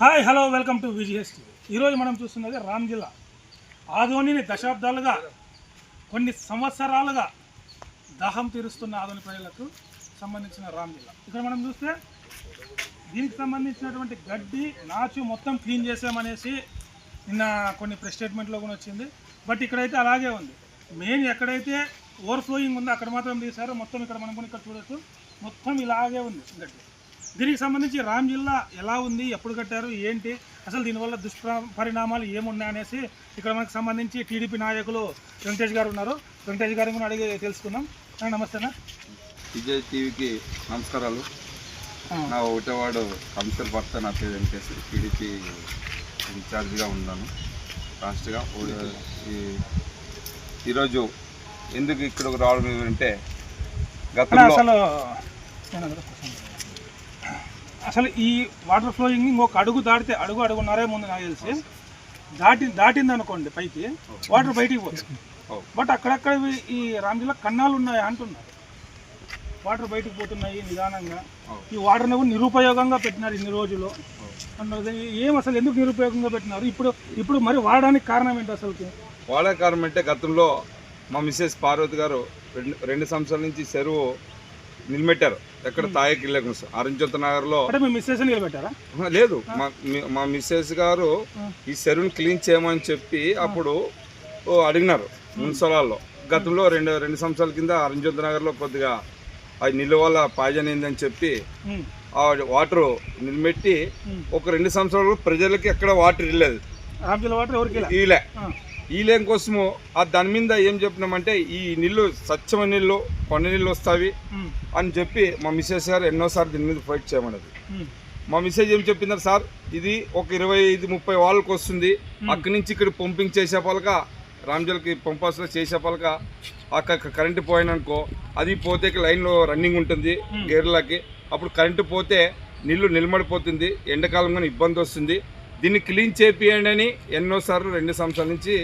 Hi hello welcome to VGS ఈరోజు మనం చూస్తున్నది రామ్ జిల్లా. ఆదోనిని దశాబ్దాలుగా కొన్ని సంవత్సరాలుగా దాహం తీరుస్తున్న ఆదోని ప్రజలకు సంబంధించిన రామ్ జిల్లా. ఇక్కడ మనం చూస్తే దీనికి సంబంధించినటువంటి గడ్డి నాచు మొత్తం క్లీన్ చేసామనేసి నిన్న కొన్ని ప్రెస్ స్టేట్మెంట్లో కూడా వచ్చింది. బట్ ఇక్కడైతే అలాగే ఉంది. మెయిన్ ఎక్కడైతే ఓవర్ఫ్లోయింగ్ ఉందో అక్కడ మాత్రం తీశారు మొత్తం ఇక్కడ మనం కూడా ఇక్కడ చూడొచ్చు. మొత్తం ఇలాగే ఉంది గడ్డి. దీనికి సంబంధించి రామ్ జిల్లా ఎలా ఉంది ఎప్పుడు కట్టారు ఏంటి అసలు దీనివల్ల దుష్ప్ర పరిణామాలు ఏమున్నాయి అనేసి ఇక్కడ మనకు సంబంధించి టీడీపీ నాయకులు వెంకటేష్ గారు ఉన్నారు. వెంకటేష్ గారిని కూడా అడిగి తెలుసుకుందాం. నమస్తేనా విజయ్ టీవీకి నమస్కారాలు. నా ఒకటో వాడు కమిషనర్ భర్త నా పేరు వెంకటేష్. టీడీపీ ఇన్ఛార్జిగా ఉన్నాను. లాస్ట్గా ఈరోజు ఎందుకు ఇక్కడికి రావడం అన్న, గతంలో అసలు ఈ వాటర్ ఫ్లోయింగ్ ఇంకొక అడుగు దాటితే అడుగు అడుగున్నారే ముందు నాకు తెలిసి దాటి దాటింది అనుకోండి పైకి వాటర్ బయటికి పోతుంది బట్ అక్కడక్కడ ఈ రామ్ కన్నాలు ఉన్నాయి అంటున్నారు. వాటర్ బయటకు పోతున్నాయి నిదానంగా. ఈ వాటర్ని కూడా నిరుపయోగంగా పెట్టినారు ఇన్ని రోజులు. అన్నది ఏం అసలు ఎందుకు నిరుపయోగంగా పెట్టినారు? ఇప్పుడు ఇప్పుడు మరి వాడడానికి కారణం ఏంటి అసలుకి? వాడే కారణం అంటే గతంలో మా మిస్సెస్ పార్వతి గారు రెండు రెండు సంవత్సరాల నుంచి చెరువు నిలబెట్టారు. ఎక్కడ తాయకి వెళ్ళకుండా నగర్లో మిస్సెస్ నిలబెట్టారా? ఆహా, లేదు. మా మిస్సెస్ గారు ఈ చెరువుని క్లీన్ చేయమని చెప్పి అప్పుడు అడిగినారు మున్సిపాల్లో గతంలో రెండు రెండు సంవత్సరాల కింద అరంజ్యోత్ నగర్లో కొద్దిగా అది నిల్వ వల్ల పాయిజన్ అయిందని చెప్పి ఆ వాటర్ నిలబెట్టి. ఒక రెండు సంవత్సరాలు ప్రజలకి ఎక్కడ వాటర్ ఇవ్వలేదు. ఇలా? ఈలే కోసము ఆ దాని మీద ఏం చెప్పినామంటే ఈ నీళ్ళు స్వచ్ఛమైన నీళ్ళు కొండ నీళ్ళు వస్తావి ఉమ్, అని చెప్పి మా మిస్సెస్ గారు ఎన్నోసార్లు దీని మీద ఫైట్ చేయమన్నది. మా మిస్సేజ్ ఏం చెప్పిందారు సార్? ఇది ఒక ఇరవై ఐదు ముప్పై వాళ్ళకి వస్తుంది. అక్కడి నుంచి ఇక్కడ పంపింగ్ చేసే పలక రామ్జల్కి చేసే పలక అక్కడ కరెంటు పోయిననుకో అది పోతే లైన్లో రన్నింగ్ ఉంటుంది గేర్లకి. అప్పుడు కరెంటు పోతే నీళ్ళు నిలబడిపోతుంది. ఎండాకాలంలో ఇబ్బంది వస్తుంది. దీన్ని క్లీన్ చేపియండి అని ఎన్నోసార్లు రెండు సంవత్సరాల నుంచి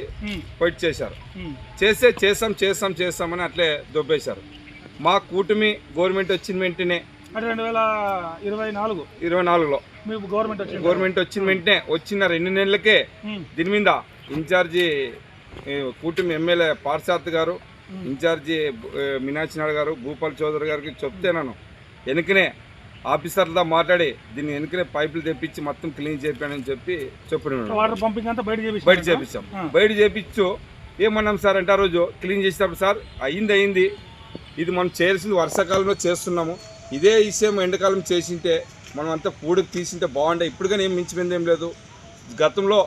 ఫైట్ చేశారు. చేస్తే చేస్తాం చేస్తాం చేస్తామని అట్లే దొబ్బేశారు. మా కూటమి గవర్నమెంట్ వచ్చిన వెంటనే రెండు వేల ఇరవై నాలుగు ఇరవై నాలుగులో గవర్నమెంట్ వచ్చింది గవర్నమెంట్ వచ్చిన వెంటనే వచ్చిన రెండు నెలలకే దీని మీద ఇన్ఛార్జి కూటమి ఎమ్మెల్యే పార్సాత్ గారు ఇన్ఛార్జి ఏ, మీనాక్షి నాయుడు గారు భూపాల్ చౌదరి గారికి చెప్తే నేను వెనుకనే ఆఫీసర్లతో మాట్లాడి దీన్ని వెనుకనే పైపులు తెప్పించి మొత్తం క్లీన్ చేపానని చెప్పి చెప్పిన వాటర్ పంపింగ్ అంతా బయట చేపించాం. బయట చేపించు ఏమన్నాం సార్ అంటే ఆ రోజు క్లీన్ చేసేటప్పుడు సార్ అయింది అయింది. ఇది మనం చేయాల్సింది వర్షాకాలంలో చేస్తున్నాము. ఇదే విషయం ఎండాకాలం చేసింటే మనం అంతా పూడికి తీసింటే బాగుండే. ఇప్పుడు కానీ ఏం మించిపోయింది ఏం లేదు. గతంలో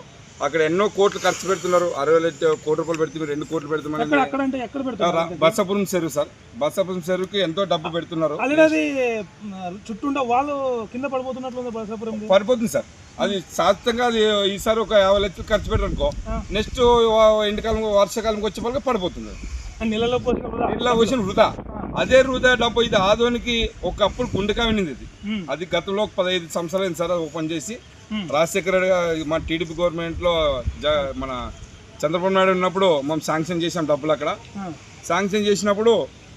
అక్కడ ఎన్నో కోట్లు ఖర్చు పెడుతున్నారు. అరవై లక్ష కోటి రూపాయలు పెడుతున్నారు రెండు కోట్లు పెడుతున్నారు? బసపురం చెరువు సార్. బసపురం చెరువుకి ఎంతో డబ్బు పెడుతున్నారు. చుట్టూ వాళ్ళు కింద పడిపోతున్నట్లు బసాపురం పడిపోతుంది సార్. అది శాశ్వతంగా అది ఈసారి ఒక యాభై లక్షలు ఖర్చు పెట్టారు అనుకో ఆ. నెక్స్ట్ ఎండాకాలం వర్షాకాలంకి వచ్చే పలక పడిపోతుంది. నీళ్ళలో వచ్చిన వృధా. అదే వృధా డబ్బు ఇది ఆదోనికి ఒకప్పుడు గుండెకా వినింది ఇది. అది గతంలో పదహైదు సంవత్సరాలు సార్ ఓపెన్ చేసి రాజశేఖర రెడ్డి మన టీడీపీ గవర్నమెంట్లో జ మన చంద్రబాబు నాయుడు ఉన్నప్పుడు మనం శాంక్షన్ చేసాం డబ్బులు అక్కడ. శాంక్షన్ చేసినప్పుడు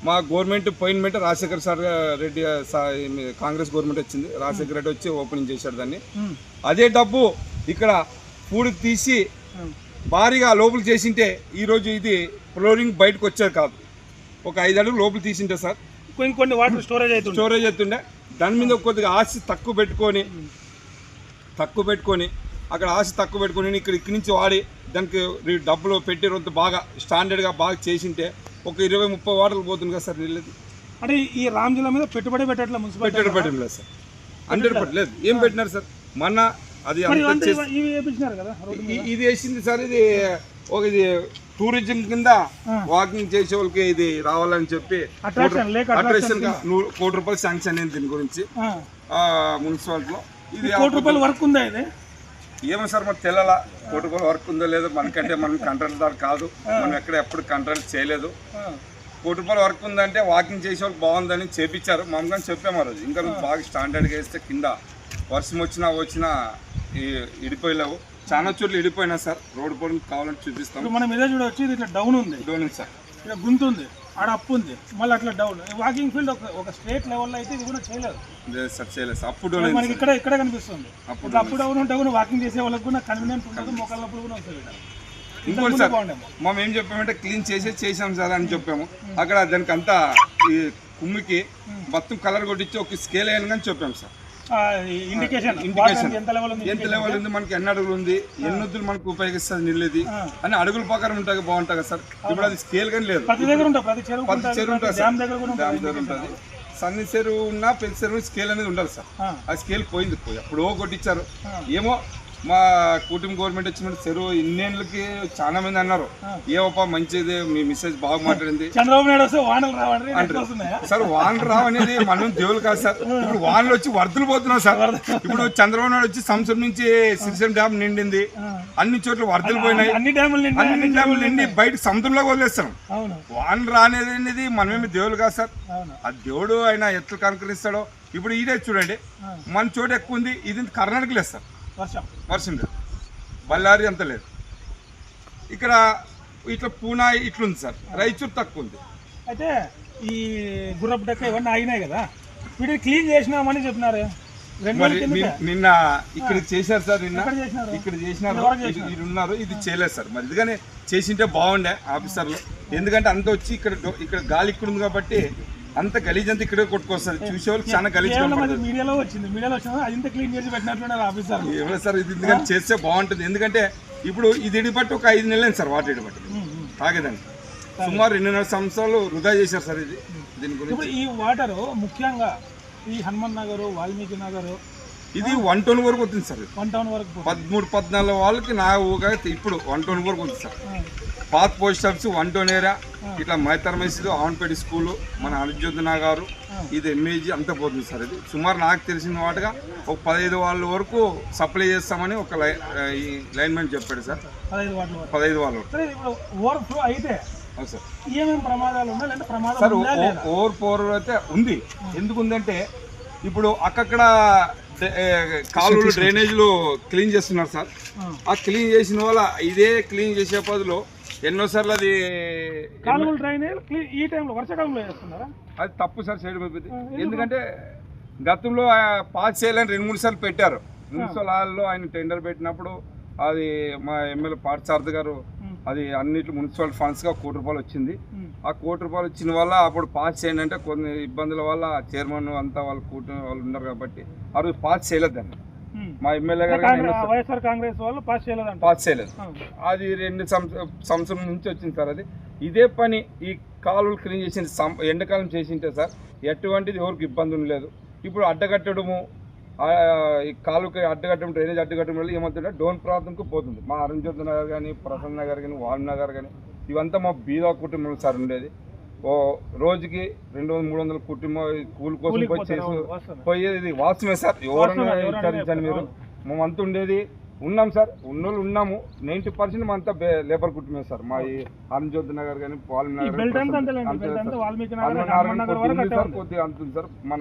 మా గవర్నమెంట్ పోయిన వెంట రాజశేఖర సార్ రెడ్డి కాంగ్రెస్ గవర్నమెంట్ వచ్చింది. రాజశేఖర రెడ్డి వచ్చి ఓపెనింగ్ చేశాడు దాన్ని. అదే డబ్బు ఇక్కడ పూడికి తీసి. భారీగా లోపలికి చేసింటే ఈరోజు ఇది ఫ్లోరింగ్ బయటకు వచ్చేది కాదు. ఒక ఐదు అడుగులు లోపల తీసింటే సార్. కొన్ని కొన్ని వాటర్ స్టోరేజ్ అవుతుంది స్టోరేజ్ అవుతుండే దాని మీద కొద్దిగా ఆశ తక్కువ పెట్టుకొని తక్కువ పెట్టుకొని అక్కడ ఆశ తక్కువ పెట్టుకొని ఇక్కడ ఇక్కడి నుంచి వాడి దానికి డబ్బులు పెట్టి రొంత బాగా స్టాండర్డ్గా బాగా చేసింటే ఒక ఇరవై ముప్పై వాటర్లు పోతుంది కదా సార్ నీళ్ళది. అంటే ఈ రామ్ జిల్లా మీద పెట్టుబడి పెట్టట్లే మున్సిపాలిటీ పెట్టడం పెట్టడం లేదు సార్. హండ్రెడ్ పర్సెంట్ లేదు. ఏం పెట్టినారు సార్? మొన్న అది ఇది వేసింది సార్ ఇది ఒక ఇది టూరిజం కింద. వాకింగ్ చేసే వాళ్ళకి ఇది రావాలని చెప్పి అట్రాక్షన్ కోటి రూపాయలు శాంక్షన్ అయింది దీని గురించి. మున్సిపాలిటీలో. ఇది కోటి రూపాయలు వర్క్ ఉందా ఇది? ఏమో సార్ మరి తెల్లలా. కోటి రూపాయలు వర్క్ ఉందో లేదో మనకంటే మనం కంట్రోల్ దారు కాదు. మనం ఎక్కడ ఎప్పుడు కంట్రోల్ చేయలేదు. కోటి రూపాయలు వర్క్ ఉందంటే వాకింగ్ చేసే వాళ్ళు బాగుందని చేపించారు. మామూలుగా చెప్పాము రోజు. ఇంకా బాగా స్టాండర్డ్గా వేస్తే కింద వర్షం వచ్చినా వచ్చినా ఈ- ఇడిపోయలేవు. చాలా చోట్ల ఇడిపోయినా సార్ రోడ్డు పోవడం కావాలంటే చూపిస్తాం. ఇప్పుడు మనం ఇదే చూడవచ్చు ఇది ఇట్లా డౌన్ ఉంది. డోనింగ్ సార్. ఇక్కడ గుంత ఉంది ఆడ అప్పు ఉంది మళ్ళీ అట్లా డౌన్ వాకింగ్ ఫీల్డ్ ఒక ఒక స్టేట్ లెవెల్లో అయితే ఇది కూడా చేయలేదు. లేదు సార్ చేయలేదు సార్. అప్పుడు లేదు మనకి. ఇక్కడ ఇక్కడే కనిపిస్తుంది. అప్పుడు ఇప్పుడు అప్ డౌన్ ఉంటే కూడా వాకింగ్ చేసే వాళ్ళకి కూడా కన్వీనియంట్ ఉండదు మోకాళ్ళ నొప్పులు కూడా వస్తుంది ఇక్కడ. ఇంకోటి సార్ మనం ఏం చెప్పామంటే క్లీన్ చేసే చేసాం సార్ అని చెప్పాము. అక్కడ దానికి అంతా ఈ కుమ్మికి మొత్తం కలర్ కొట్టించి ఒక స్కేల్ అయ్యాను కానీ చెప్పాము సార్. ఇండికేషన్ ఇండికేషన్ ఎంత లెవెల్ ఉంది? ఎంత లెవెల్ ఉంది? మనకి ఎన్ని అడుగులు ఉంది? ఎన్ని వద్దులు మనకు ఉపయోగిస్తుంది నిల్లుది ఆ. అని అడుగుల ప్రకారం ఉంటాయి బాగుంటుంది కదా సార్? ఇప్పుడు అది స్కేల్ కానీ లేదు. ప్రతి దగ్గర ఉంటుంది ప్రతి చెరువు ప్రతి చెరువు ఉంటుంది సార్. డ్యామ్ దగ్గర కూడా డ్యామ్ ఉంటుంది దగ్గర ఉంటుంది. సన్ని చెరువు ఉన్నా పెద్ద చెరువు స్కేల్ అనేది ఉండాలి సార్. ఆ, స్కేల్ పోయింది. పోయి అప్పుడు కొట్టించారు. ఏమో మా కుటుంబ గవర్నమెంట్ వచ్చిన చెరువు ఇన్నేళ్ళకి చాలా మంది అన్నారు. ఏవప్ప మంచిది మీ మిస్సెస్ బాగా మాట్లాడింది. చంద్రబాబు నాయుడు వస్తే వానలు రావండి సార్ వానలు రావు అనేది మనం దేవులు కాదు సార్. ఇప్పుడు వానలు వచ్చి వరదలు పోతున్నాం సార్. ఇప్పుడు చంద్రబాబు నాయుడు వచ్చి సంవత్సరం నుంచి శ్రీశైలం డ్యామ్ నిండింది. అన్ని చోట్ల వరదలు పోయినాయి. అన్ని డ్యాములు నిండా అన్ని డ్యాములు నిండి బయట సముద్రంలోకి వదిలేస్తాం వానలు రానేది అనేది మనమేమి దేవులు కాదు సార్. ఆ దేవుడు ఆయన ఎట్లా కనుకరిస్తాడో ఇప్పుడు ఇదే చూడండి. మన చోటు ఎక్కువ ఉంది. ఇది కర్ణాటక లేదు సార్. వర్షం. వర్షం లేదు బళ్ళారి అంత లేదు. ఇక్కడ ఇట్లా పూనా ఇట్లుంది సార్. రాయచూరు తక్కువ ఉంది అయితే ఈ గుర్రపు డెక్క ఇవన్నీ ఆగినాయి కదా. వీటిని క్లీన్ చేసినామని చెప్పినారు. మరి నిన్న ఇక్కడ చేశారు సార్ నిన్న? ఇక్కడ చేసినారు. ఇది ఉన్నారు. ఇది చేయలేదు సార్. మరి ఇదిగానే చేసింటే బాగుండే ఆఫీసర్లు. ఎందుకంటే అంత వచ్చి ఇక్కడ ఇక్కడ గాలి ఇక్కడ ఉంది కాబట్టి అంత గలీజ్ అంతా ఇక్కడే కొట్టుకొస్తుంది చూసే వాళ్ళకి చాలా గలీజ్ మీడియాలో వచ్చింది. మీడియాలో వచ్చిన అది ఇంత క్లీన్ చేసి పెట్టినట్టున్నారు ఆఫీసర్ ఏమో సార్ ఇది ఎందుకంటే చేస్తే బాగుంటుంది. ఎందుకంటే ఇప్పుడు ఇది ఇడిపట్టి ఒక ఐదు నెలలు సార్ వాటర్ ఇడిపట్టి. తాగేదానికి. సుమారు రెండున్నర సంవత్సరాలు వృధా చేశారు సార్ ఇది. దీని గురించి. ఇప్పుడు ఈ వాటర్ ముఖ్యంగా ఈ హనుమాన్ నగర్ వాల్మీకి నగర్ ఇది వన్ టోన్ వరకు వస్తుంది సార్. వన్ టౌన్ వరకు. పదమూడు పద్నాలుగు వాళ్ళకి నా ఊగా ఇప్పుడు వన్ టోన్ వరకు ఉంది సార్. పాత post office one town area ఇట్లా మైతర్ మసీదు ఆవన్పేట స్కూలు మన అనుజ్యోధన గారు ఇది ఎంఏజీ అంతా పోతుంది సార్ ఇది. సుమారు నాకు తెలిసిన వాటిగా ఒక పదహైదు వాళ్ళ వరకు సప్లై చేస్తామని ఒక లై ఈ లైన్మెన్ చెప్పాడు సార్. పదహైదు వాళ్ళ వరకు. సరే ఇప్పుడు ఓవర్ ఫ్లో అయితే ఉందా ఎందుకు ఉందంటే ఇప్పుడు అక్కక్కడ ఏ, కాలువలు డ్రైనేజీలు క్లీన్ చేస్తున్నారు సార్. ఆ. క్లీన్ చేసిన వల్ల ఇదే క్లీన్ చేసే బదులు ఎన్నోసార్లు అది కాలువలు డ్రైనేజ్ క్లీ- ఈ టైంలో వర్షాకాలంలో చేస్తున్నారా అది తప్పు సార్ చేయడం అయిపోయింది ఎందుకంటే గతంలో పాస్ చేయాలని రెండు మూడు సార్లు పెట్టారు మున్సిపల్ హాల్లో ఆయన టెండర్ పెట్టినప్పుడు అది మా ఎమ్మెల్యే పార్థసారథి గారు. అది అన్నిటి మున్సిపల్ ఫండ్స్గా కోటి రూపాయలు వచ్చింది. ఆ కోటి రూపాయలు వచ్చిన వల్ల అప్పుడు పాస్ చేయండి అంటే కొన్ని ఇబ్బందుల వల్ల చైర్మన్ అంతా వాళ్ళు కూటమి వాళ్ళు ఉన్నారు కాబట్టి ఆ రోజు పాస్ చేయలేదు దాన్ని. మా ఎమ్మెల్యే గారు వైఎస్ఆర్ కాంగ్రెస్ వాళ్ళు పాస్ చేయలేదంట పాస్ చేయలేదు. అది రెండు సంవత్స- సంవత్సరం నుంచి వచ్చింది సార్ అది. ఇదే పని ఈ కాలువలు క్లీన్ చేసిన ఎండాకాలం చేసింటే సార్ ఎటువంటిది ఎవరికి ఇబ్బంది ఉండలేదు ఇప్పుడు అడ్డగట్టడము ఈ కాలువకి అడ్డగట్టడం డ్రైనేజ్ అడ్డగట్టడం వల్ల ఏమవుతుందంటే డోన్ ప్రాంతంకు పోతుంది. మా అరుణ్జ్యోతి నగర్ కానీ ప్రసన్న నగర్ కానీ వాల్ నగర్ కానీ ఇవంతా మా బీదా కుటుంబం సార్ ఉండేది. ఓ రోజుకి రెండు వందల మూడు వందల కుటుంబం కూలి కోసం పోయి చేసి. పోయేది వాస్తవమే సార్ ఎవరైనా విచారించండి మీరు? మేమంతా ఉండేది ఉన్నాం సార్. ఉన్నోళ్ళు ఉన్నాము. నైంటీ పర్సెంట్ మంతా లేబర్ కుటుంబమే సార్. మా ఈ అరుణ్జ్యోతి నగర్ కానీ అంతా అంతే అంతా. వాల్మీకి నగర్ కొద్దిగా అంత ఉంది సార్. మన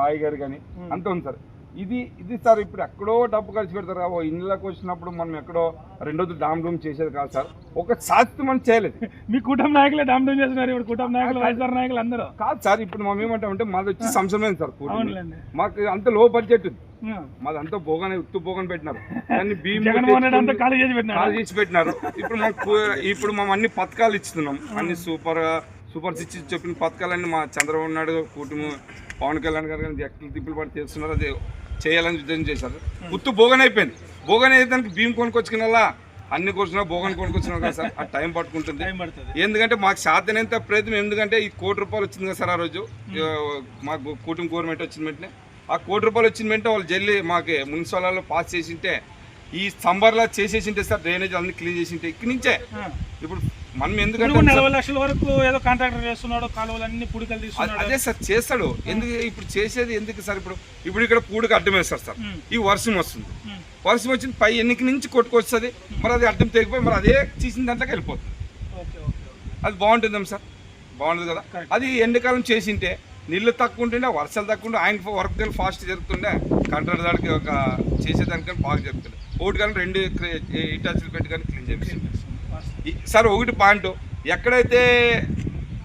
బాయ్ గారు కానీ అంత ఉంది సార్. ఇది ఇది సార్ ఇప్పుడు ఎక్కడో డబ్బు ఖర్చు పెడతారు ఓ ఇళ్ళకి వచ్చినప్పుడు మనం ఎక్కడో రెండో డామ్ డూమ్ చేసేది కాదు సార్. ఒక శాస్త్రం మనం చేయలేదు. మీ కుటుంబ నాయకులే డామ్ డౌన్ చేస్తున్నారు ఇప్పుడు కుటుంబ నాయకులు వైఎస్ఆర్ నాయకులు అందరూ. కాదు సార్ ఇప్పుడు మనం ఏమంటామంటే మాది వచ్చి సంవత్సరమైంది సార్ మాకు అంత లో బడ్జెట్ ఉంది. మాది అంతా బోగానే ఉత్తు బోగని పెట్టినారు. దాన్ని భీమ్ ఖాళీ చేసి పెట్టినారు. ఇప్పుడు మాకు ఇప్పుడు మేము అన్ని పథకాలు ఇస్తున్నాం. అన్ని సూపర్ సూపర్ సిక్స్ చెప్పిన పథకాలన్నీ మా చంద్రబాబు నాయుడు కూటమి పవన్ కళ్యాణ్ గారు కానీ ఎక్కడ తిప్పులు పడి చేస్తున్నారు అది చేయాలని ఉద్దేశం చేశారు. ఉత్తు బోగన్ అయిపోయింది. బోగన్ అయితే దానికి భీమ్ కొనుక్కొచ్చుకున్నా అన్ని కొనుక్కున్నా బోగన్ కొనుక్కొచ్చినా కదా సార్? ఆ టైం పట్టుకుంటుంది. ఎందుకంటే మాకు శాతనంత ప్రయత్నం ఎందుకంటే ఈ కోటి రూపాయలు వచ్చింది కదా సార్ ఆ రోజు? మాకు కూటమి గవర్నమెంట్ వచ్చిన వెంటనే. ఆ కోటి రూపాయలు వచ్చిన వెంటనే వాళ్ళు జల్లి మాకు మున్సిపాలలో పాస్ చేసింటే ఈ సంబర్లా చేసేసింటే సార్ డ్రైనేజ్ అన్ని క్లీన్ చేసింటే ఇక్కడి నుంచే. ఇప్పుడు మనం ఎందుకంటే నలభై లక్షల వరకు ఏదో కాంట్రాక్టర్ చేస్తున్నాడు కాలువలు అన్ని పుడికలు తీస్తున్నాడు అదే సార్ చేస్తాడు. ఎందుకు ఇప్పుడు చేసేది ఎందుకు సార్ ఇప్పుడు? ఇప్పుడు ఇక్కడ పూడికి అడ్డం వేస్తారు సార్. ఈ వర్షం వస్తుంది. వర్షం వచ్చింది పై ఎన్నిక నుంచి కొట్టుకొస్తుంది. మరి అది అడ్డం తెగిపోయి మరి అదే తీసిన దాంట్లోకి వెళ్ళిపోతుంది. అది బాగుంటుందా సార్? బాగుంటుంది కదా. అది ఎండాకాలం చేసింటే నీళ్ళు తక్కువ ఉంటుండే వర్షాలు తక్కువ ఉంటే ఆయన వర్క్ కానీ ఫాస్ట్ జరుగుతుండే కంట్రోల్ దానికి ఒక చేసేదానికని బాగా జరుగుతుండే. ఒకటి కానీ రెండు ఇటాచులు పెట్టి కానీ క్లీన్ చేపిస్తుంది సార్ ఒకటి పాయింట్. ఎక్కడైతే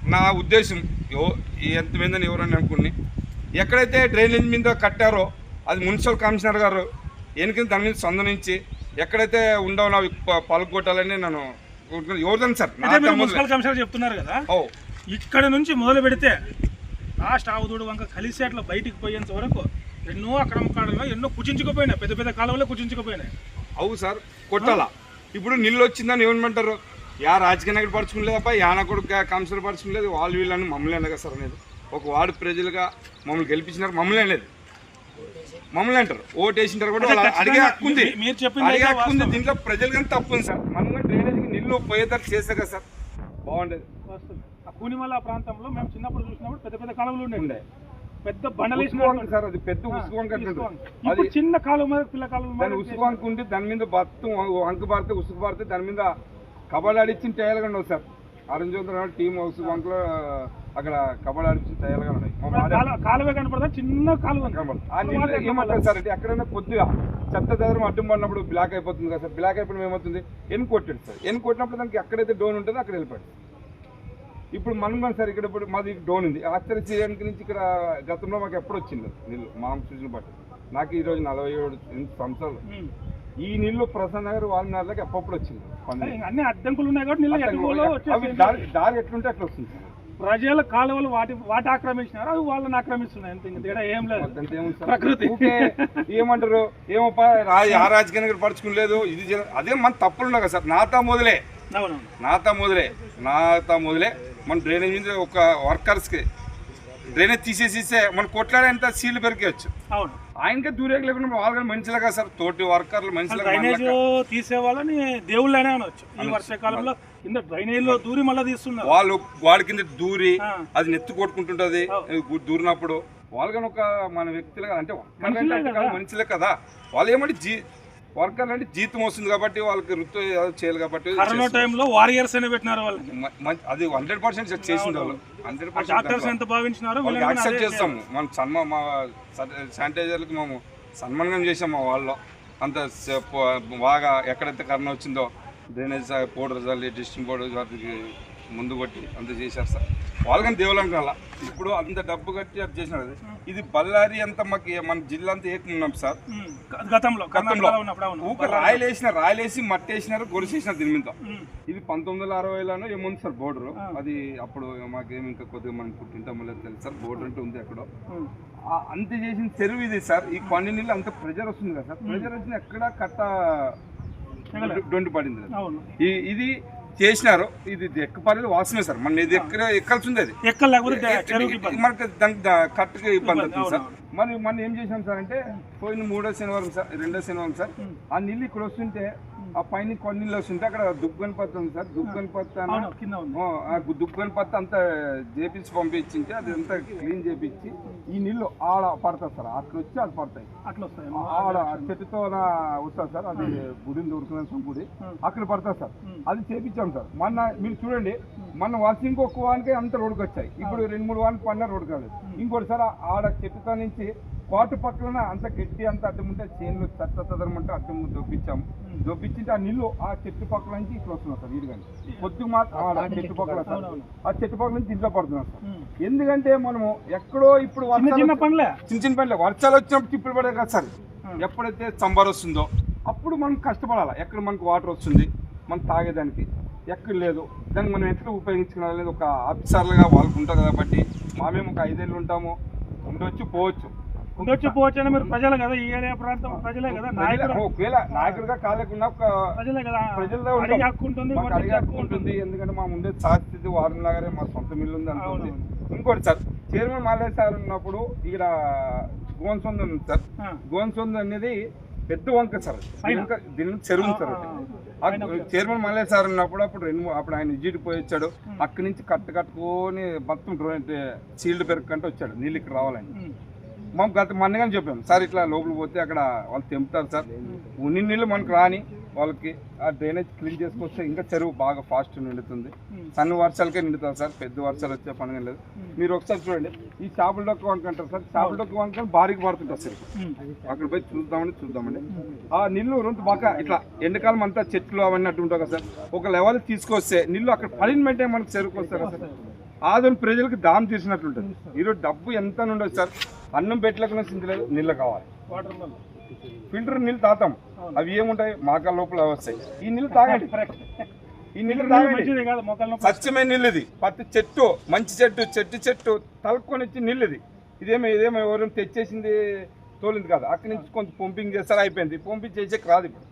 నా ఉద్దేశం ఎవ- ఎంత మీదని ఎవరని అనుకుని ఎక్కడైతే డ్రైనేజ్ మీద కట్టారో అది మున్సిపల్ కమిషనర్ గారు ఎన్నికలు దాని మీద సందనించి ఎక్కడైతే ఉండవు అవి ప- పలుకొట్టాలని నేను. ఎవరిదని సార్? నా మున్సిపల్ కమిషనర్ చెప్తున్నారు కదా? ఓ. ఇక్కడ నుంచి మొదలు పెడితే లాస్ట్ ఆవుదూడు వంక కలిసి అట్లా బయటికి పోయేంత వరకు ఎన్నో అక్రమ కాలంలో ఎన్నో కుచించుకుపోయినాయి. పెద్ద పెద్ద కాలువలో కుచించుకుపోయినాయి. అవు సార్ కొట్టాలా? ఇప్పుడు నీళ్ళు వచ్చిందని ఏమనమంటారు? యా రాజకీయ నాయకుడు పరుచుకోలేదప్ప యాన కొడుకు కమిషనర్ పరుచుకోలేదు వాళ్ళు వీళ్ళని మమ్మల్ని అనగా సార్ అనేది. ఒక వార్డు ప్రజలుగా మమ్మల్ని గెలిపించినారు మమ్మల్ని అనేది మమ్మల్ని అంటారు. ఓటు వేసింటారు కూడా అడిగే హక్కు ఉంది. మీరు చెప్పింది అడిగే హక్కు ఉంది. దీంట్లో ప్రజలు కానీ తప్పు ఉంది సార్. మనం డ్రైనేజ్కి నీళ్ళు పోయేటట్టు చేస్తే కదా సార్. బాగుండేది. కూనిమల ప్రాంతంలో మేము చిన్నప్పుడు చూసినప్పుడు పెద్ద పెద్ద కాలువలు ఉండే. పెద్ద బండలు సార్ అది పెద్ద ఉసుకు వంక. అది చిన్న కాలువ పిల్ల కాలువ దాని మీద ఉసుకు వంక ఉంటే దాని మీద బత్తం వంక పారితే ఉసుకు పారితే దాని మీద కబడ్డీ ఆడిచ్చిన టైర్లు ఉండవు సార్. ఆరెంజ్ టీం ఉసుకు వంకలో అక్కడ కబడ్డీ ఆడిచ్చిన టైర్లు ఉన్నాయి. కాలువ- కనపడదా? చిన్న ఏమంటారు సార్ అంటే ఎక్కడైనా కొద్దిగా చెత్త దగ్గర అడ్డం పడినప్పుడు బ్లాక్ అయిపోతుంది కదా సార్. బ్లాక్ అయిపోయిన ఏమవుతుంది? ఎన్ని కొట్టాడు సార్. ఎన్ని కొట్టినప్పుడు దానికి ఎక్కడైతే డోన్ ఉంటుందో అక్కడ వెళ్ళిపోయాడు. ఇప్పుడు మనం కానీ సార్ ఇక్కడ ఇప్పుడు మాది డోన్ ఉంది. ఆశ్చర్య చేయడానికి నుంచి ఇక్కడ గతంలో మాకు ఎప్పుడు వచ్చింది నీళ్ళు మా సూచన బట్టి నాకు ఈ రోజు నలభై ఏడు సంవత్సరాలు. ఈ నీళ్ళు ప్రసన్న గారు వాల్నాడులకు ఎప్పప్పుడు వచ్చింది? అన్ని అడ్డంకులు ఉన్నాయి కాబట్టి దారి ఎట్లుంటే అట్లా వస్తుంది. ప్రజల కాలువలు వాటి వాటి ఆక్రమించినారు అవి వాళ్ళని ఆక్రమిస్తున్నాయి అంతే తేడా ఏం లేదు? ప్రకృతి. ఏమంటారు? ఏమప్పా రా ఆ రాజకీయానికి పడుచుకోలేదు ఇది అదే మన తప్పులు ఉన్నాయి కదా సార్. నాతా మొదలే. నాతా మొదలే. నాతా మొదలే. మన డ్రైనేజ్ ఒక వర్కర్స్కి డ్రైనేజ్ తీసేసిస్తే మన కొట్లాడేంత సీట్లు పెరికేయచ్చు అవును. ఆయనకే దూరేకి లేకుండా వాళ్ళు మనుషులే కదా సార్. తోటి వర్కర్లు మనుషులే డ్రైనేజ్ తీసే వాళ్ళని దేవుళ్ళనే అనవచ్చు ఈ వర్షాకాలంలో కింద డ్రైనేజ్లో దూరి మళ్ళీ తీస్తున్నారు. వాళ్ళు వాడి కింద దూరి. అది నెత్తి కొట్టుకుంటుంటది. దూరినప్పుడు. వాళ్ళు కానీ ఒక మన వ్యక్తులు కదా అంటే మనుషులే కదా. వాళ్ళు ఏమంటే జీ వర్కర్లు అంటే జీతం వస్తుంది కాబట్టి వాళ్ళకి వృత్తి చేయాలి కాబట్టి కరోనా టైంలో వారియర్స్ అనే పెట్టినారు మ- అది హండ్రెడ్ పర్సెంట్ చేసింది వాళ్ళు. హండ్రెడ్ డాక్టర్స్ ఎంత భావించినారో వాళ్ళకి వీళ్ళని యాక్సెప్ట్ చేస్తాము. మనం సన్మా మా శానిటైజర్లకి మేము సన్మానం చేసాం మా వాళ్ళు అంత బాగా ఎక్కడైతే కరోనా వచ్చిందో డ్రైనేజ్ పౌడర్ చల్లి డిస్టింగ్ పౌడర్ వాటికి ముందు కొట్టి అంత చేశారు సార్. వాళ్ళకని దేవులం కల్లా ఇప్పుడు అంత డబ్బు కట్టి అది చేసినారు అది. ఇది బళ్ళారి అంతా మాకు మన జిల్లా అంతా ఏకున్నాం సార్. గతంలో అవును. ఊక రాయలు వేసిన రాయలు వేసి మట్టి వేసినారు గొలుసేసినారు దీని మీద. ఇది పంతొమ్మిది వందల అరవైలోనో ఏముంది సార్ బోర్డర్. అది అప్పుడు మాకేమి ఇంకా కొద్దిగా మనం పుట్టింటామో లేదు తెలుసు సార్. బోర్డర్ అంటే ఉంది. ఆ అంత చేసిన చెరువు ఇది సార్. ఈ కొండ నీళ్ళు అంత ప్రెజర్ వస్తుంది కదా సార్. ప్రెజర్ వచ్చిన ఎక్కడ కట్ట దొండి పడింది ఇది చేసినారు. ఇది ఎక్కపడేది వాసనే సార్. మన ఇది ఎక్కడ ఎక్కాల్సి ఉంది అది మనకి దానికి కట్టుకి ఇబ్బంది అవుతుంది సార్. మరి మనం ఏం చేసాం సార్ అంటే పోయిన మూడో శనివారం సార్ రెండో శనివారం సార్ ఆ నీళ్ళు ఇక్కడ వస్తుంటే ఆ పైన కొన్ని నీళ్ళు వస్తుంటే అక్కడ దుగ్గని పత్తి ఉంది సార్. దుగ్గని పత్తి ఆ దుగ్గని పత్తి అంతా చేపించి పంపించింటే అది అంతా క్లీన్ చేపించి ఈ నీళ్ళు ఆడ పడతాయి సార్. అట్లా వచ్చి అది పడతాయి. అట్లా వస్తాయి. ఆడ చెట్టుతో వస్తుంది సార్. అది గుడిని దొరుకుతున్న గుడి అక్కడ పడతారు సార్. అది చేపించాం సార్. మొన్న మీరు చూడండి మొన్న వర్షం ఇంకొక వానికి అంత రోడ్డుకి వచ్చాయి ఇప్పుడు రెండు మూడు వానికి పడిన రోడ్డు కాదు ఇంకోటి సార్ ఆడ చెట్టుతో నుంచి కోట పక్కన అంత గట్టి అంత అడ్డం ఉంటే చేనులు చెత్త చదరమంటే అడ్డం దొప్పించాము దొప్పించింటే ఆ నీళ్ళు ఆ చెట్టు పక్కల నుంచి ఇట్లా వస్తున్నారు సార్ ఇది కానీ పొద్దు మాత్రం ఆ చెట్టు పక్కల సార్. ఆ చెట్టు పక్కల నుంచి ఇంట్లో పడుతున్నారు సార్. ఎందుకంటే మనము ఎక్కడో ఇప్పుడు చిన్న చిన్న పనులే. చిన్న చిన్న పనులు. వర్షాలు వచ్చినప్పుడు తిప్పులు పడే కదా సార్. ఎప్పుడైతే సంబర్ వస్తుందో అప్పుడు మనం కష్టపడాలి. ఎక్కడ మనకు వాటర్ వస్తుంది మనం తాగేదానికి. ఎక్కడ లేదు. దాన్ని మనం ఎట్లా ఉపయోగించుకోవాలి అనేది ఒక ఆఫీసర్లుగా వాళ్ళకు ఉంటుంది కాబట్టి మామేమో ఒక ఐదేళ్ళు ఉంటాము. ఉండొచ్చు పోవచ్చు. ఉండొచ్చు పోవచ్చని మీరు ప్రజలు కదా ఈ ఏరియా ప్రాంతం ప్రజలే కదా నాయకుడు. ఒకవేళ నాయకుడిగా కాలేకున్నా ప్రజలే కదా ప్రజల్లో ఉంటాం. అడిగే హక్కు ఉంటుంది ఎందుకంటే మా ఉండే సాధ్యత వారం లాగానే మా సొంత మిల్లు ఉంది అనుకోండి. ఇంకోటి సార్ చైర్మన్ మాలయ్య సార్ ఉన్నప్పుడు ఇక్కడ గోన్సొంద ఉంది సార్. గోన్సొంద అనేది పెద్ద వంక సార్. దీని వెనక- దీని చెరువు సార్ చైర్మన్ మల్లయ్య సార్ ఉన్నప్పుడు అప్పుడు రెండు అప్పుడు ఆయన విజిట్ పోయి వచ్చాడు. అక్కడి నుంచి కట్ట కట్టుకొని మొత్తం సీల్డ్ పెరుక్కంటే వచ్చాడు నీళ్ళు ఇక్కడ రావాలని. మనం గత మొన్నగానే చెప్పాం. సార్ ఇట్లా లోపలికి పోతే అక్కడ వాళ్ళు తెంపుతారు సార్. ఉన్ని నీళ్ళు మనకు రాని వాళ్ళకి ఆ డ్రైనేజ్ క్లీన్ చేసుకొస్తే ఇంకా చెరువు బాగా ఫాస్ట్ నిండుతుంది. సన్న వర్షాలకే నిండుతుంది సార్. పెద్ద వర్షాలు వచ్చే పండుగ లేదు. మీరు ఒకసారి చూడండి. ఈ చేపల డొక్క వంక అంటారు సార్. చేపల డొక్క వంక భారీగా పడుతుంటారు సార్ ఉమ్. అక్కడ పోయి చూద్దామని చూద్దామండి. ఆ నీళ్ళు రెండు బాగా ఇట్లా ఎండాకాలం అంతా చెట్లు అవన్నీ అట్టు ఉంటాయి కదా సార్. ఒక లెవెల్ తీసుకొస్తే నీళ్ళు అక్కడ పడిన వెంటనే మనకు చెరుకు వస్తారు కదా సార్. ఆదోని ప్రజలకు దాం తీసినట్లుంటుంది ఈరోజు డబ్బు ఎంత ఉండదు సార్. అన్నం పెట్టలేకుండా సింతలేదు నీళ్ళు కావాలి. ఫిల్టర్ నీళ్ళు తాతాం. అవి ఏముంటాయి? మాకాల లోపల వస్తాయి. ఈ నీళ్ళు తాగండి. ఈ నీళ్ళు తాగండి. కాదు స్వచ్ఛమైన నీళ్ళు ఇది. పత్తి చెట్టు మంచి చెట్టు చెట్టు చెట్టు తలుపుకొని వచ్చి నీళ్ళు ఇది. ఇదేమో ఇదేమో ఎవరైనా తెచ్చేసింది తోలింది కాదు. అక్కడి నుంచి కొంత పంపింగ్ చేస్తారు అయిపోయింది. పంపింగ్ చేసేకి రాదు ఇప్పుడు.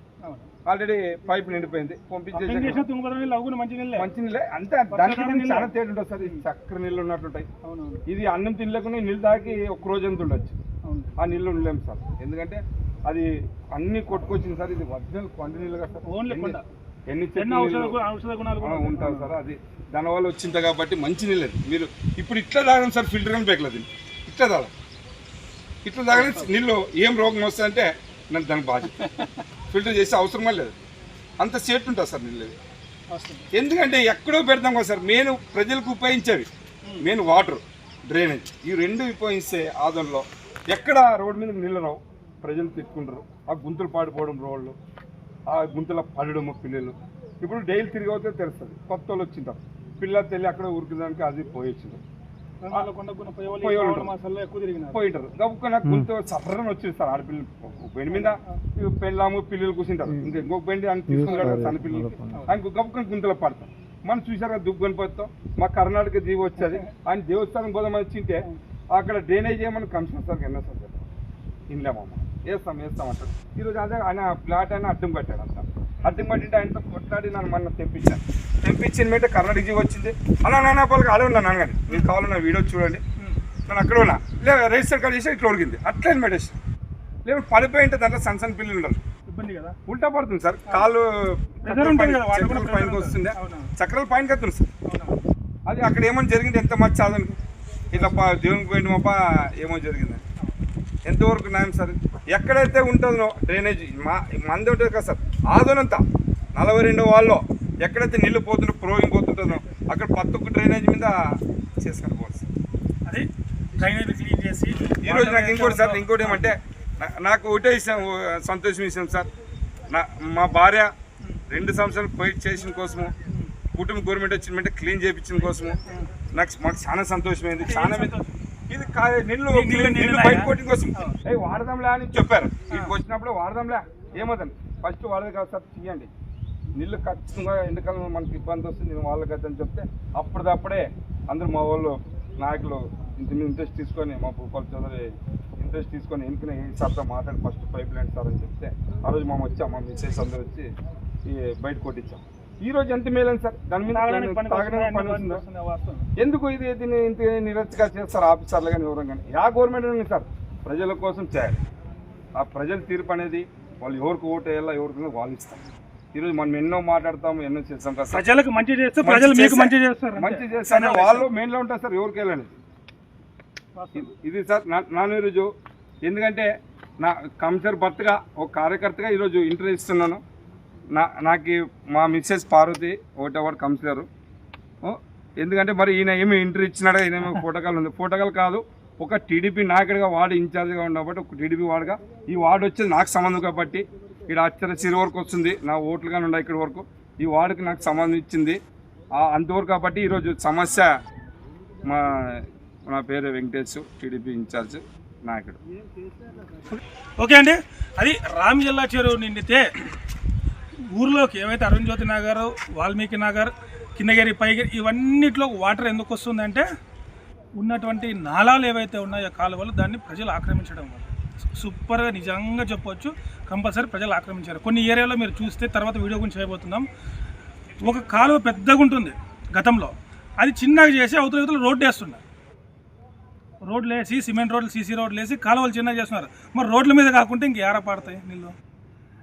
ఆల్రెడీ పైప్ నిండిపోయింది. పంపింగ్ ఏం చేసే చేసినా తుంగభద్ర నీళ్ళు అవ్వకుండా మంచి నీళ్ళే. మంచి నీళ్ళే. అంతే దానికి దీనికి చాలా తేడా ఉంటుంది సార్. ఇది చక్కెర నీళ్ళు ఉన్నట్టుంటాయి. అవునవును. ఇది అన్నం తినలేకుండా నీళ్ళు తాగి ఒక రోజు ఎంత ఉండొచ్చు. అవును. ఆ నీళ్ళు ఉండలేము సార్. ఎందుకంటే అది అన్ని కొట్టుకొచ్చింది సార్. ఇది ఒరిజినల్ కొండ నీళ్ళు కదా సార్. ఓన్లీ ఎన్ని- కొండ. ఎన్ని ఎన్ని చెట్లు ఔషధ నీళ్ళు- గు- ఔషధ గుణాలు కూడా ఆ, ఉంటాం సార్. అది దానివల్ల వచ్చింది కాబట్టి మంచి నీళ్ళు అది. మీరు ఇప్పుడు ఇట్లా తాగండి సార్ ఫిల్టర్ అని బేకలేదు ఇట్లా తాగ ఇట్లా తాగని నీళ్ళు ఏం రోగం వస్తుందంటే నాకు దానికి బాధ్యత ఫిల్టర్ చేసే అవసరమే లేదు. అంత సేఫ్ ఉంటుంది సార్ నీళ్ళు. అది. వస్తుంది. ఎందుకంటే ఎక్కడో పెడతాం కదా సార్ మెయిన్ ప్రజలకు ఉపయోగించేవి. Main water drainage. ఈ రెండు ఉపయోగిస్తే ఆదంలో ఎక్కడ రోడ్డు మీద నీళ్ళు రావు. ప్రజలు తిట్టుకుంటారు. ఆ గుంతలు పాడిపోవడం రోడ్లు ఆ గుంతల పడడం పిల్లలు ఇప్పుడు డైలీ తిరిగి అవుతే తెలుస్తుంది. కొత్త వాళ్ళు వచ్చింటారు పిల్లలు తెల్లి అక్కడ ఉరికిదానికి అది పోయొచ్చింది పోయింటారు. గబుక్కున గుంత సర్రని వచ్చింది సార్ ఆడపిల్లలు బెండి మీద పెళ్ళాము పిల్లలు కూర్చుంటారు. ఇంకా ఇంకొక బెండి అని తీసుకుంటాడు సన్న పిల్లలు ఆయన గబుక్కున గుంతలో పడతాం. మనం చూసారా దుబ్బని పోతాం. మా కర్ణాటక జీవి వచ్చేది. ఆయన దేవస్థానం పోదామని వచ్చింటే అక్కడ డ్రైనేజ్ చేయమని కమిషనర్ సార్ ఎన్నో సార్ ఇన్లేమమ్మ వేస్తాం వేస్తాం అంటాడు. ఈరోజు అదే ఆయన ఫ్లాట్ ఆయన అడ్డం కట్టాడు అంట అడ్డం కట్టింటే ఆయనతో కొట్లాడి నన్ను మొన్న తెప్పించాను. తెప్పించిన మీద కర్ణాటక జీవి వచ్చింది. అలా నాన్న వాళ్ళకి ఆడే ఉన్నా నాన్నగాని మీరు కావాలన్న వీడియో చూడండి. నేను అక్కడ ఉన్నా. లే రిజిస్టర్ కార్డు చేసి ఇట్లా ఉడికింది అట్లే మెడిషన్ లేదు పడిపోయి ఉంటే దాంట్లో సన్న సన్న పిల్లలు ఉండరు. ఇబ్బంది కదా? ఉల్టా పడుతుంది సార్. చక్రాలు ప్రెజర్ పైనకి. వస్తుంది. చక్రాలు పైన కత్తుంది సార్. అది అక్కడ ఏమో జరిగింది? ఎంత మంచి సాధనకి? ఇట్లా దేవునికి పోయిన మాప ఏమో జరిగింది. ఎంతవరకు న్యాయం సార్? ఎక్కడైతే ఉంటుందో డ్రైనేజ్ మా మంది ఉంటుంది కదా సార్ ఆదోనంతా నలభై రెండు వాళ్ళు ఎక్కడైతే నీళ్ళు పోతుంటో ప్రోవింగ్ పోతుంటుందో అక్కడ పత్తుకు డ్రైనేజ్ మీద చేసుకొని పోవాలి సార్. అది డ్రైనేజ్ క్లీన్ చేసి ఈ రోజు నాకు ఇంకోటి సార్ ఇంకోటి ఏమంటే నాకు ఒకటే విషయం సంతోషం విషయం సార్. నా మా భార్య రెండు సంవత్సరాలు పోయి చేసిన కోసము కుటుంబ గవర్నమెంట్ వచ్చిందంటే క్లీన్ చేయించిన కోసము నాకు మాకు చాలా సంతోషమైంది. చాలా ఇది నీళ్ళు నీళ్ళు- బయట కోసం. ఏ వాడదాంలే అని చెప్పారు. ఇక్కడికి వచ్చినప్పుడు వాడదాంలే. ఏమవుతుంది? ఫస్ట్ వాడదు కాదు సార్ తీయండి. నీళ్ళు ఖచ్చితంగా ఎండాకాలం మనకి ఇబ్బంది వస్తుంది నేను వాళ్ళకి అని చెప్తే అప్పటిదప్పుడే అందరూ మా వాళ్ళు నాయకులు ఇంత ఇంట్రెస్ట్ తీసుకొని మా భూపాల్ చౌదరి ఇంట్రెస్ట్ తీసుకొని ఎందుకనే ఈ సార్తో మాట్లాడి ఫస్ట్ పైప్ లైన్ సార్ అని చెప్తే ఆ రోజు మేము వచ్చాం మా మిస్సెస్ అందరూ వచ్చి బయట కొట్టించాం. ఈ రోజు ఎంత మేలని సార్? దాని మీద తాగడానికి పని. ఎందుకు ఇది దీన్ని ఇంత నిరచ్చగా చేస్తారు ఆఫీసర్లు కానీ ఎవరు కానీ? యా గవర్నమెంట్ ఉంది సార్. ప్రజల కోసం చేయాలి. ఆ ప్రజల తీర్పు అనేది వాళ్ళు ఎవరికి ఓటు వేయాలా ఎవరికి వాళ్ళు ఇస్తారు. ఈరోజు మనం ఎన్నో మాట్లాడతాం ఎన్నో చేస్తాం కదా ప్రజలకు మంచి చేస్తే ప్రజలు మీకు మంచి చేస్తారు. మంచి చేస్తే వాళ్ళు మెయిన్లో ఉంటారు సార్ ఎవరికి వెళ్ళండి. ఇది సార్ నా ఈరోజు ఎందుకంటే నా కమిషనర్ భర్తగా ఒక కార్యకర్తగా ఈరోజు ఇంటర్వ్యూ ఇస్తున్నాను. నా నాకు మా మిస్సెస్ పార్వతి ఒకటి అవార్డు కమిషనరు ఎందుకంటే మరి ఈయన ఏమి ఇంటర్ ఇచ్చినాడు ఈయన ఏమో ఫోటోకాల్ ఉంది. ఫోటోకాల్ కాదు ఒక టీడీపీ నాయకుడిగా వార్డు ఇన్ఛార్జ్గా ఉండబట్టి ఒక టీడీపీ వార్డుగా. ఈ వార్డు వచ్చేది నాకు సంబంధం కాబట్టి ఇక్కడ అచ్చర చిరు వరకు వస్తుంది. నా ఓట్లుగానే కానీ ఉన్నాయి ఇక్కడ వరకు. ఈ వార్డుకి నాకు సంబంధం ఇచ్చింది. అంతవరకు కాబట్టి ఈరోజు సమస్య మా నా పేరు వెంకటేష్ టీడీపీ ఇన్ఛార్జ్ నాయకుడు. ఓకే అండి. అది రామ్ జిల్లా చెరువు నిండితే ఊర్లోకి ఏవైతే అరుణ్ జ్యోతి నగర్ వాల్మీకి నగర్ కిందగిరి పైగిరి ఇవన్నిట్లో వాటర్ ఎందుకు వస్తుందంటే ఉన్నటువంటి నాళాలు ఏవైతే ఉన్నాయో కాలువలు దాన్ని ప్రజలు ఆక్రమించడం వల్ల. సూపర్గా నిజంగా చెప్పవచ్చు కంపల్సరీ ప్రజలు ఆక్రమించారు. కొన్ని ఏరియాలో మీరు చూస్తే తర్వాత వీడియో గురించి చేయబోతున్నాం. ఒక కాలువ పెద్దగా ఉంటుంది గతంలో. అది చిన్నగా చేసి అవతల అవతల రోడ్డు వేస్తున్నారు. రోడ్లు వేసి సిమెంట్ రోడ్లు సీసీ రోడ్లు వేసి కాలువలు చిన్నగా చేస్తున్నారు. మరి రోడ్ల మీద కాకుండా ఇంక ఏర పాడతాయి నీళ్ళు?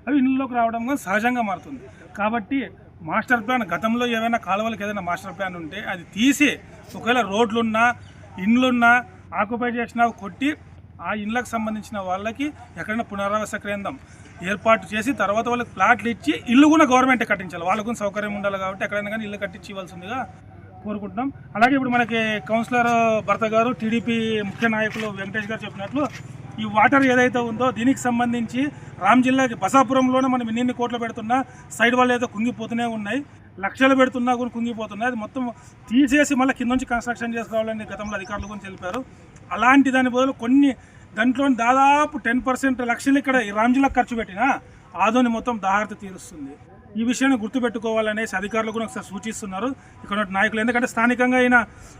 అవి ఇళ్ళలోకి రావడం కూడా సహజంగా మారుతుంది. కాబట్టి మాస్టర్ ప్లాన్ గతంలో ఏమైనా కాలువలకు ఏదైనా మాస్టర్ ప్లాన్ ఉంటే అది తీసి ఒకవేళ రోడ్లున్నా ఇండ్లున్నా ఆక్యుపై చేసినా కొట్టి ఆ ఇండ్లకు సంబంధించిన వాళ్ళకి ఎక్కడైనా పునరావాస కేంద్రం ఏర్పాటు చేసి తర్వాత వాళ్ళకి ప్లాట్లు ఇచ్చి ఇల్లు కూడా గవర్నమెంట్ కట్టించాలి. వాళ్ళకు కూడా సౌకర్యం ఉండాలి కాబట్టి ఎక్కడైనా కానీ ఇల్లు కట్టించి ఇవ్వాల్సిందిగా కోరుకుంటున్నాం. అలాగే ఇప్పుడు మనకి కౌన్సిలర్ భర్త గారు టీడీపీ ముఖ్య నాయకులు వెంకటేష్ గారు చెప్పినట్లు ఈ వాటర్ ఏదైతే ఉందో దీనికి సంబంధించి రామ్ జిల్లాకి బసాపురంలోనే మనం ఎన్ని కోట్లు పెడుతున్నా సైడ్ వాళ్ళు ఏదో కుంగిపోతూనే ఉన్నాయి. లక్షలు పెడుతున్నా కూడా కుంగిపోతున్నాయి. అది మొత్తం తీసేసి మళ్ళీ కింద నుంచి కన్స్ట్రక్షన్ చేసుకోవాలని గతంలో అధికారులు కూడా తెలిపారు. అలాంటి దాని బదులు కొన్ని దాంట్లో దాదాపు టెన్ పర్సెంట్ లక్షలు ఇక్కడ ఈ రామ్జిల్లా ఖర్చు పెట్టినా ఆదోని మొత్తం దాహార్త తీరుస్తుంది. ఈ విషయాన్ని గుర్తుపెట్టుకోవాలనేసి అధికారులు కూడా ఒకసారి సూచిస్తున్నారు. ఇక్కడ నాయకులు ఎందుకంటే స్థానికంగా అయిన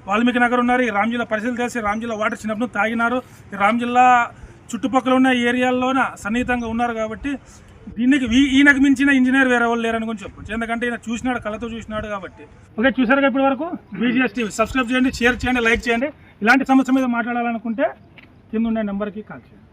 వాల్మీకి నగర్ ఉన్నారు. ఈ రామ్ జిల్లా పరిస్థితులు తెలిసి రామ్ జిల్లా వాటర్ చిన్నప్పుడు తాగినారు. ఈ రామ్ జిల్లా చుట్టుపక్కల ఉన్న ఏరియాల్లోన సన్నిహితంగా ఉన్నారు కాబట్టి దీనికి వీ- ఈయనకు మించిన ఇంజనీర్ వేరే వాళ్ళు లేరని కొంచెం చెప్పొచ్చు. ఎందుకంటే ఈయన చూసినాడు కళ్ళతో చూసినాడు కాబట్టి. ఓకే చూసారు ఇప్పటి వరకు? బీజీఎస్ టీవీ సబ్స్క్రైబ్ చేయండి షేర్ చేయండి లైక్ చేయండి. ఇలాంటి సమస్య మీద మాట్లాడాలనుకుంటే కింద ఉండే నెంబర్కి కాల్ చేయండి.